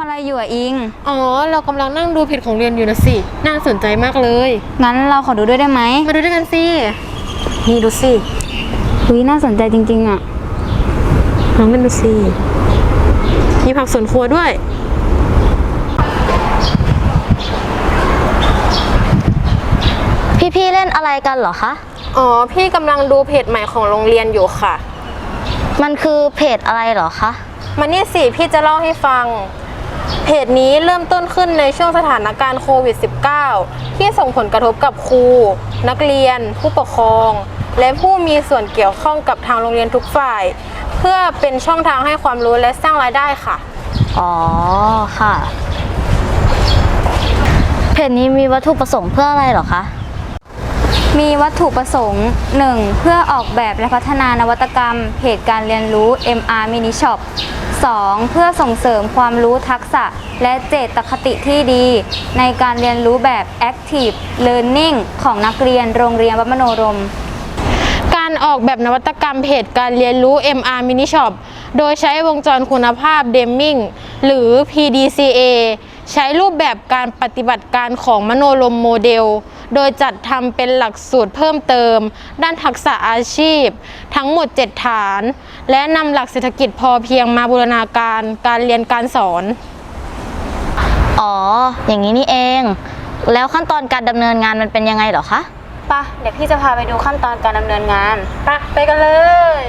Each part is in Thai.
ำอะไรอยู่อะอิง อ๋อ เรากำลังนั่งดูเพจของเรียนอยู่นะสิ น่าสนใจมากเลย งั้นเราขอดูด้วยได้ไหมมาดูด้วยกันสิ นี่ดูสิอุ้ยน่าสนใจจริง ๆอะน้องมันดูสิ มีผักสวนครัวด้วย พี่ๆเล่นอะไรกันเหรอคะ อ๋อ พี่กำลังดูเพจใหม่ของโรงเรียนอยู่ค่ะ มันคือเพจอะไรเหรอคะ มานี่สิ พี่จะเล่าให้ฟัง เพจนี้เริ่มต้นขึ้นในช่วงสถานการณ์โควิด -19 ที่ส่งผลกระทบกับครู นักเรียน ผู้ปกครอง และผู้มีส่วนเกี่ยวข้องกับทางโรงเรียนทุกฝ่าย เพื่อเป็นช่องทางให้ความรู้และสร้างรายได้ค่ะ อ๋อค่ะ เพจนี้มีวัตถุประสงค์เพื่ออะไรเหรอคะ มีวัตถุประสงค์ 1. เพื่อออกแบบและพัฒนานวัตกรรม เพจการเรียนรู้ MR Mini Shop 2. เพื่อส่งเสริมความรู้ทักษะและเจตคติที่ดี ในการเรียนรู้แบบ Active Learning ของนักเรียนโรงเรียนวัดมโนรม การออกแบบนวัตกรรมเพจการเรียนรู้ MR Mini Shop โดยใช้วงจรคุณภาพ Deming หรือ PDCA ใช้รูปแบบการปฏิบัติการของมโนลมโมเดล โดยจัดทำเป็นหลักสูตรเพิ่มเติม ด้านทักษะอาชีพ ทั้งหมด 7 ฐาน และนำหลักเศรษฐกิจพอเพียงมาบูรณาการการเรียนการสอน อ๋อ อย่างนี้นี่เอง แล้วขั้นตอนการดำเนินงานมันเป็นยังไงเหรอคะ ปะเดี๋ยวพี่จะพาไปดูขั้นตอนการดำเนินงานไปไปกันเลย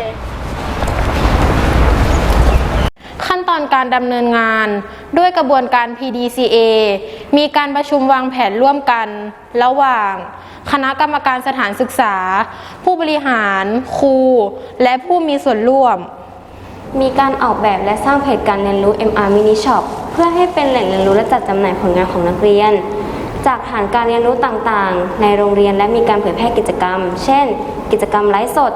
ขั้นตอนการดำเนินงาน ด้วยกระบวนการ PDCA มีการประชุมวางแผนร่วมกัน ระหว่าง คณะกรรมการสถานศึกษา ผู้บริหาร ครู และผู้มีส่วนร่วม มีการออกแบบและสร้างเพจการเรียนรู้ MR Mini Shop เพื่อให้เป็นแหล่งเรียนรู้และจัดจำหน่ายผลงานของนักเรียน จากฐานการเรียนรู้ต่างๆ ในโรงเรียนและมีการเผยแพร่กิจกรรม เช่น กิจกรรมไลฟ์สด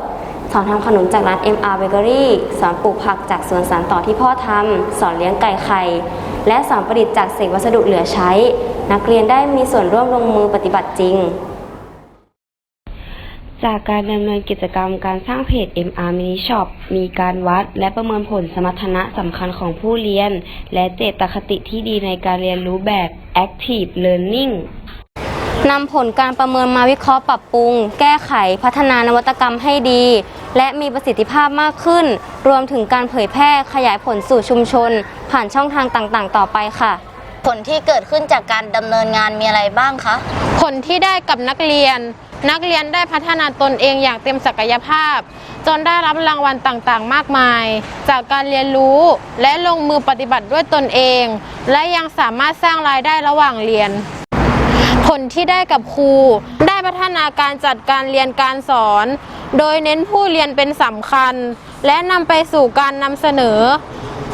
สอนทำขนมจากร้าน MR Bakery สอนปลูกผักจากสวนสานต่อที่พ่อทำสอนเลี้ยงไก่ไข่ และสอนประดิษฐ์จากเศษวัสดุเหลือใช้ นักเรียนได้มีส่วนร่วมลงมือปฏิบัติจริง จากการดำเนินกิจกรรมการสร้างเพจ MR Mini Shop มีการวัดและประเมินผลสมรรถนะสำคัญของผู้เรียน และเจตคติที่ดีในการเรียนรู้แบบ Active Learning นำผลการประเมินมาวิเคราะห์ปรับปรุง แก้ไขพัฒนานวัตกรรมให้ดี และมีประสิทธิภาพมากขึ้น รวมถึงการเผยแพร่ขยายผลสู่ชุมชน ผ่านช่องทางต่างๆ ต่อไปค่ะ ผลที่เกิดขึ้นจากการดำเนินงานมีอะไรบ้างคะ ผลที่ได้กับนักเรียน นักเรียนได้พัฒนาตนเองอย่างเต็มศักยภาพ จนได้รับรางวัลต่างๆ มากมาย จากการเรียนรู้และลงมือปฏิบัติด้วยตนเอง และยังสามารถสร้างรายได้ระหว่างเรียนผลที่ได้กับครู ได้พัฒนาการจัดการเรียนการสอน โดยเน้นผู้เรียนเป็นสำคัญ และนำไปสู่การนำเสนอ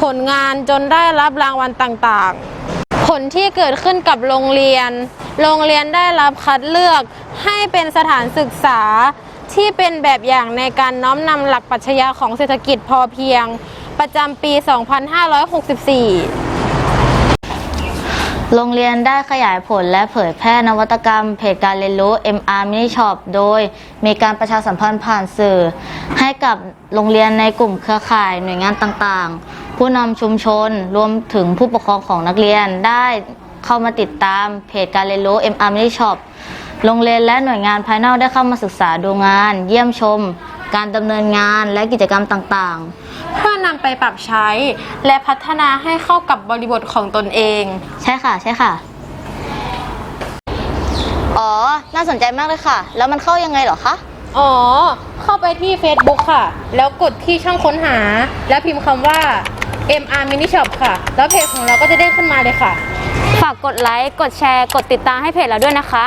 ผลงานจนได้รับรางวัลต่างๆ ผลที่เกิดขึ้นกับโรงเรียน โรงเรียนได้รับคัดเลือกให้เป็นสถานศึกษาที่เป็นแบบอย่างในการน้อมนำหลักปรัชญาของเศรษฐกิจพอเพียง ประจำปี 2564 โรงเรียนได้ขยายผลและเผยแพร่นวัตกรรม เพจการเรียนรู้ MR Mini Shop โดยมีการประชาสัมพันธ์ผ่านสื่อ ให้กับโรงเรียนในกลุ่มเครือข่ายหน่วยงานต่างๆ ผู้นำชุมชนรวมถึงผู้ปกครองของนักเรียนได้เข้ามาติดตามเพจการเรียนรู้ MR Mini Shop โรงเรียนและหน่วยงานภายนอกได้เข้ามาศึกษาดูงาน เยี่ยมชม การดำเนินงานและกิจกรรมต่างๆเพื่อนำไปปรับใช้ และพัฒนาให้เข้ากับบริบทของตนเองใช่ค่ะใช่ค่ะ อ๋อ น่าสนใจมากเลยค่ะ แล้วมันเข้ายังไงเหรอคะ อ๋อ เข้าไปที่ Facebook ค่ะ แล้วกดที่ช่องค้นหา แล้วพิมพ์คำว่า MR Mini Shop ค่ะ แล้วเพจของเราก็จะเด้งขึ้นมาเลยค่ะ ฝากกดไลค์ กดแชร์ กดติดตามให้เพจเราด้วยนะคะ